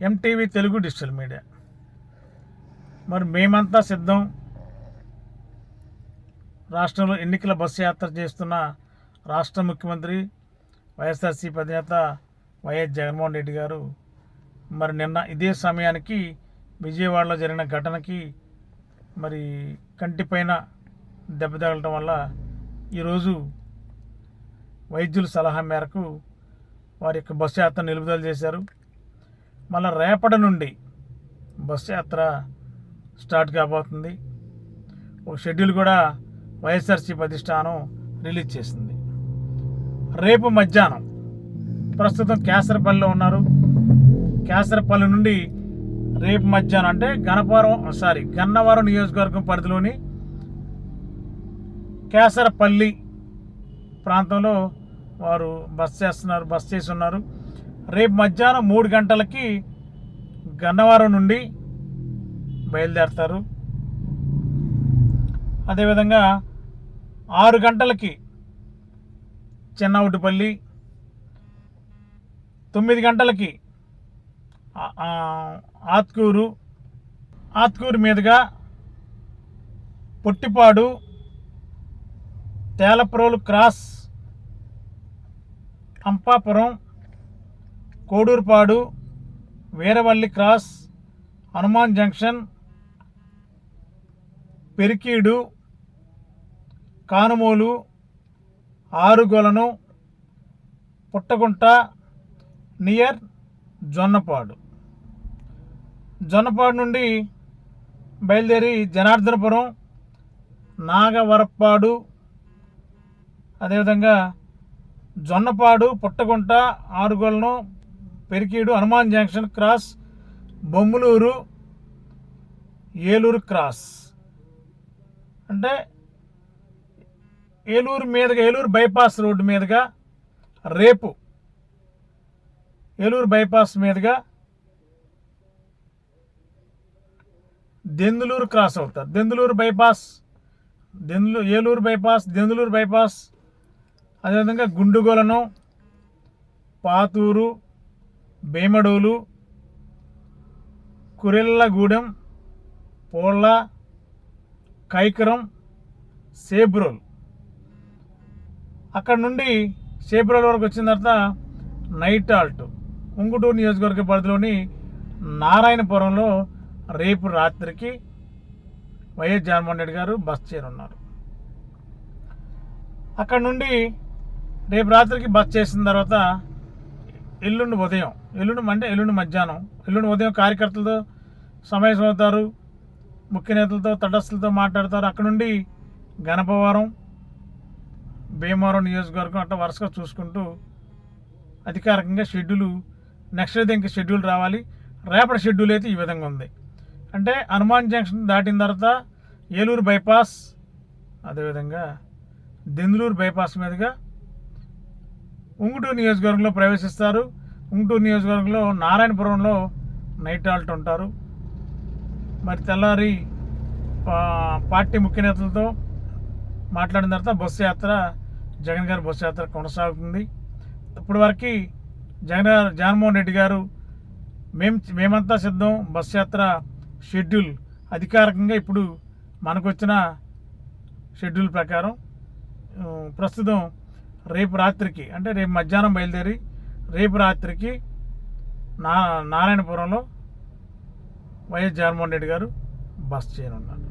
MTV Telugu digital media. మరి మేమంతా సిద్ధం రాష్ట్రంలో ఎన్నికల బస్సు యాత్ర చేస్తున్న రాష్ట్ర ముఖ్యమంత్రి వైఎస్ఆర్సీపీ అధినేత వైఎస్ జగన్మోహన్ రెడ్డి గారు మరి నిన్న ఇదే సమయానికి విజయవాడలో జరిగిన ఘటనకి మరి కంటిపైన దెబ్బ తగలటం వల్ల ఈరోజు వైద్యుల సలహా మేరకు వారి యొక్క బస్సు యాత్ర నిలుపుదల చేశారు. మళ్ళీ రేపటి నుండి బస్సు యాత్ర స్టార్ట్ కాబోతుంది. ఒక షెడ్యూల్ కూడా వైఎస్ఆర్సీపీ అధిష్టానం రిలీజ్ చేసింది. రేపు మధ్యాహ్నం ప్రస్తుతం కేసరపల్లిలో ఉన్నారు. కేసరపల్లి నుండి రేపు మధ్యాహ్నం అంటే గణపురం సారీ గన్నవరం నియోజకవర్గం పరిధిలోని కేసరపల్లి ప్రాంతంలో వారు బస్ చేస్తున్నారు బస్ చేసి ఉన్నారు. రేపు మధ్యాహ్నం మూడు గంటలకి గన్నవరం నుండి బయలుదేరతారు. అదేవిధంగా ఆరు గంటలకి చిన్నవుటిపల్లి తొమ్మిది గంటలకి ఆత్కూరు ఆత్కూరు మీదుగా Pottipadu Telaprolu cross Ampapuram Kodurupadu Veeravalli cross Hanuman junction Perikeedu Kanumolu Arugolanu Puttagunta near Jonnapadu. Jonnapadu నుండి బయలుదేరి జనార్దనపురం నాగవరప్పాడు అదేవిధంగా Jonnapadu Puttagunta Arugolanu Perikeedu Hanuman junction cross Bommaluru Eluru cross. అంటే ఏలూరు మీదుగా ఏలూరు బైపాస్ రోడ్డు మీదుగా రేపు ఏలూరు బైపాస్ మీదుగా దెందులూరు క్రాస్ అవుతారు. Denduluru bypass దెందులు Eluru bypass Denduluru bypass అదేవిధంగా గుండుగోలను పాతూరు భీమడోలు కురెల్లగూడెం పోళ్ళ కైకరం సేబ్రోల్ అక్కడ నుండి సేబ్రోల్ వరకు వచ్చిన తర్వాత నైట్ ఆల్ట్ ఉంగుటూరు నియోజకవర్గ పరిధిలోని నారాయణపురంలో రేపు రాత్రికి వైఎస్ జగన్మోహన్ రెడ్డి గారు బస్ చేరున్నారు. అక్కడ నుండి రేపు రాత్రికి బస్ చేసిన తర్వాత ఎల్లుండి ఉదయం ఎల్లుండి అంటే ఎల్లుండి మధ్యాహ్నం. ఎల్లుండి ఉదయం కార్యకర్తలతో సమావేశం అవుతారు. ముఖ్య నేతలతో తటస్థులతో మాట్లాడతారు. అక్కడ నుండి గణపవరం భీమవరం నియోజకవర్గం అట్లా వరుసగా చూసుకుంటూ అధికారికంగా షెడ్యూలు నెక్స్ట్ అయితే ఇంకా షెడ్యూల్ రావాలి. రేపటి షెడ్యూల్ అయితే ఈ విధంగా ఉంది. అంటే హనుమాన్ జంక్షన్ దాటిన తర్వాత ఏలూరు బైపాస్ అదేవిధంగా దెందులూరు బైపాస్ మీదుగా ఉంగుటూరు నియోజకవర్గంలో ప్రవేశిస్తారు. ఉంగుటూరు నియోజకవర్గంలో నారాయణపురంలో నైట్ హాల్ట్ ఉంటారు. మరి తెల్లారి పా- పార్టీ ముఖ్య నేతలతో మాట్లాడిన తర్వాత బస్సు యాత్ర జగన్ గారి బస్సు యాత్ర కొనసాగుతుంది. ఇప్పటి వరకు జగన్ గారు- జగన్మోహన్ రెడ్డి గారు మేము మేమంతా సిద్ధం బస్సు యాత్ర షెడ్యూల్ అధికారికంగా ఇప్పుడు మనకు వచ్చిన షెడ్యూల్ ప్రకారం ప్రస్తుతం రేపు రాత్రికి అంటే రేపు మధ్యాహ్నం బయలుదేరి రేపు రాత్రికి నా నారాయణపురంలో వైఎస్ జగన్మోహన్ రెడ్డి గారు బస్ చేయనున్నారు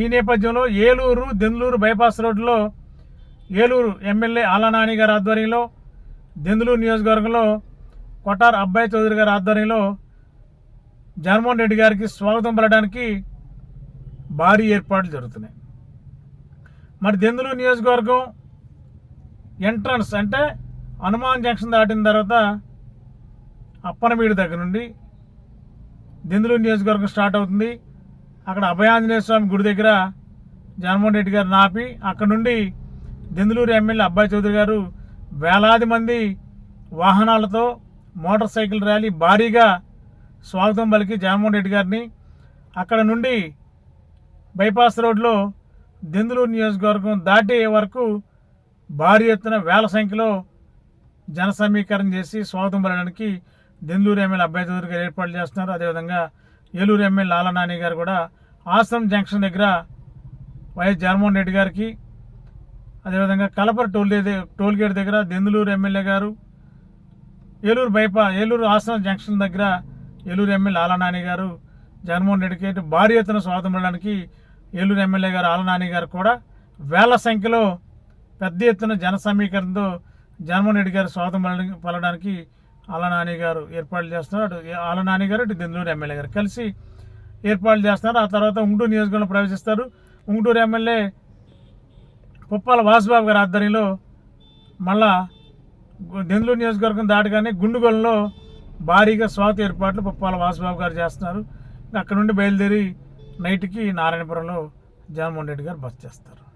ఈ నేపథ్యంలో ఏలూరు దెందులూరు బైపాస్ రోడ్లో ఏలూరు ఎమ్మెల్యే ఆలనాని గారి ఆధ్వర్యంలో దెందులూరు నియోజకవర్గంలో కొటార్ అబ్బాయి చౌదరి గారి ఆధ్వర్యంలో జగన్మోహన్ రెడ్డి గారికి స్వాగతం పలడానికి భారీ ఏర్పాట్లు జరుగుతున్నాయి. మరి దెందులూరు నియోజకవర్గం ఎంట్రన్స్ అంటే హనుమాన్ జంక్షన్ దాటిన తర్వాత అప్పనవీడి దగ్గర నుండి దెందులూరు నియోజకవర్గం స్టార్ట్ అవుతుంది. అక్కడ అభయాంజనేయ స్వామి గుడి దగ్గర జగన్మోహన్ రెడ్డి గారు నాపి అక్కడ నుండి దెందులూరు ఎమ్మెల్యే అబ్బాయి చౌదరి గారు వేలాది మంది వాహనాలతో మోటార్ సైకిల్ ర్యాలీ భారీగా స్వాగతం పలికి జగన్మోహన్ రెడ్డి గారిని. అక్కడ నుండి బైపాస్ రోడ్లో దెందులూరు నియోజకవర్గం దాటే వరకు భారీ ఎత్తున వేల సంఖ్యలో జన సమీకరణ చేసి స్వాగతం పలడానికి దెందూరు ఎమ్మెల్యే అబ్బాయి చౌదరి ఏర్పాటు చేస్తున్నారు. అదేవిధంగా ఏలూరు ఎమ్మెల్యే లాలనాని గారు కూడా ఆశ్రమ్ జంక్షన్ దగ్గర వైఎస్ జగన్మోహన్ రెడ్డి గారికి అదేవిధంగా కలపర టోల్ టోల్ గేట్ దగ్గర దెందులూరు ఎమ్మెల్యే గారు ఏలూరు బైపా ఏలూరు ఆశ్రమ జంక్షన్ దగ్గర ఏలూరు ఎమ్మెల్యే ఆలనాని గారు జగన్మోహన్ రెడ్డికి భారీ ఎత్తున స్వాగతం పడడానికి ఏలూరు ఎమ్మెల్యే గారు ఆలనాని గారు కూడా వేల సంఖ్యలో పెద్ద ఎత్తున జన సమీకరణతో జగన్మోహన్ రెడ్డి గారు స్వాగతం పలడానికి- పలడానికి ఆలనాని గారు ఏర్పాట్లు చేస్తున్నారు. అటు ఆలనాని గారు అటు దెందులూరు ఎమ్మెల్యే గారు కలిసి ఏర్పాట్లు చేస్తున్నారు. ఆ తర్వాత ఉంగుటూరు నియోజకవర్గంలో ప్రవేశిస్తారు. ఉంగుటూరు ఎమ్మెల్యే పుప్పాల వాసుబాబు గారి ఆధ్వర్యంలో మళ్ళా దెందులూరు నియోజకవర్గం దాటగానే గుండుగోలంలో భారీగా స్వాగత ఏర్పాట్లు పుప్పాల వాసుబాబు గారు చేస్తున్నారు. అక్కడ నుండి బయలుదేరి నైట్కి నారాయణపురంలో జగన్మోహన్ రెడ్డి గారు బస్ చేస్తారు.